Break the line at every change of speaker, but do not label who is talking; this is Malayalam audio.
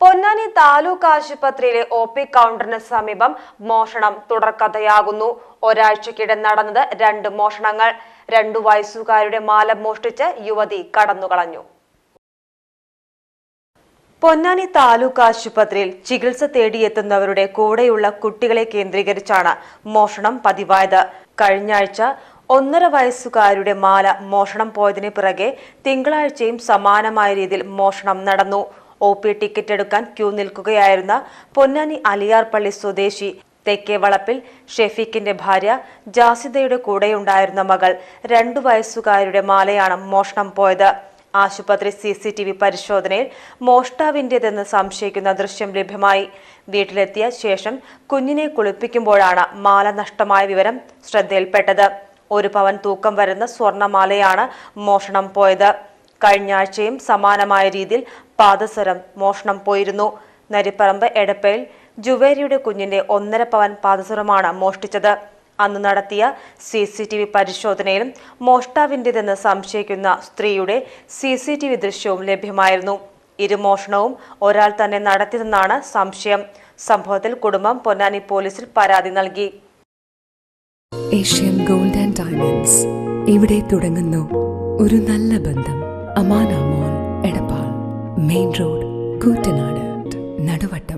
പൊന്നാനി താലൂക്ക് ആശുപത്രിയിലെ ഒ പി കൗണ്ടറിന് സമീപം മോഷണം തുടർക്കഥയാകുന്നു. ഒരാഴ്ചക്കിടെ നടന്നത് രണ്ട് മോഷണങ്ങൾ. രണ്ടു വയസ്സുകാരുടെ മാല മോഷ്ടിച്ച് യുവതി കടന്നുകളഞ്ഞു. പൊന്നാനി താലൂക്ക് ആശുപത്രിയിൽ ചികിത്സ തേടിയെത്തുന്നവരുടെ കൂടെയുള്ള കുട്ടികളെ കേന്ദ്രീകരിച്ചാണ് മോഷണം പതിവായത്. കഴിഞ്ഞാഴ്ച ഒന്നര വയസ്സുകാരുടെ മാല മോഷണം പോയതിന് പിറകെ തിങ്കളാഴ്ചയും സമാനമായ രീതിയിൽ മോഷണം നടന്നു. ഒ പി ടിക്കറ്റ് എടുക്കാൻ ക്യൂ നിൽക്കുകയായിരുന്ന പൊന്നാനി അലിയാർപള്ളി സ്വദേശി തെക്കേ വളപ്പിൽ ഷെഫീഖിന്റെ ഭാര്യ ജാസിദയുടെ കൂടെയുണ്ടായിരുന്ന മകൾ രണ്ടു വയസ്സുകാരുടെ മാലയാണ് മോഷണം പോയത്. ആശുപത്രി സി സി ടി വി പരിശോധനയിൽ മോഷ്ടാവിന്റെതെന്ന് സംശയിക്കുന്ന ദൃശ്യം ലഭ്യമായി. വീട്ടിലെത്തിയ ശേഷം കുഞ്ഞിനെ കുളിപ്പിക്കുമ്പോഴാണ് മാല നഷ്ടമായ വിവരം ശ്രദ്ധയിൽപ്പെട്ടത്. ഒരു പവൻ തൂക്കം വരുന്ന സ്വർണമാലയാണ് മോഷണം പോയത്. കഴിഞ്ഞ ആഴ്ചയും സമാനമായ രീതിയിൽ പാദസരം മോഷണം പോയിരുന്നു. നരിപ്പറമ്പ് എടപ്പയിൽ ജുവേരിയുടെ കുഞ്ഞിന്റെ ഒന്നര പവൻ പാദസരമാണ് മോഷ്ടിച്ചത്. അന്ന് നടത്തിയ സി സി ടി വി പരിശോധനയിലും മോഷ്ടാവിന്റെതെന്ന് സംശയിക്കുന്ന സ്ത്രീയുടെ സി സി ടി വി ദൃശ്യവും ലഭ്യമായിരുന്നു. ഇരുമോഷണവും ഒരാൾ തന്നെ നടത്തിയതെന്നാണ് സംശയം. സംഭവത്തിൽ കുടുംബം പൊന്നാനി പോലീസിൽ പരാതി നൽകി.
Asian gold and diamonds. ഇവിടെ തുടങ്ങുന്നു ഒരു നല്ല ബന്ധം. Amana mall Edappal. Main road Koottanad. Naduvattom.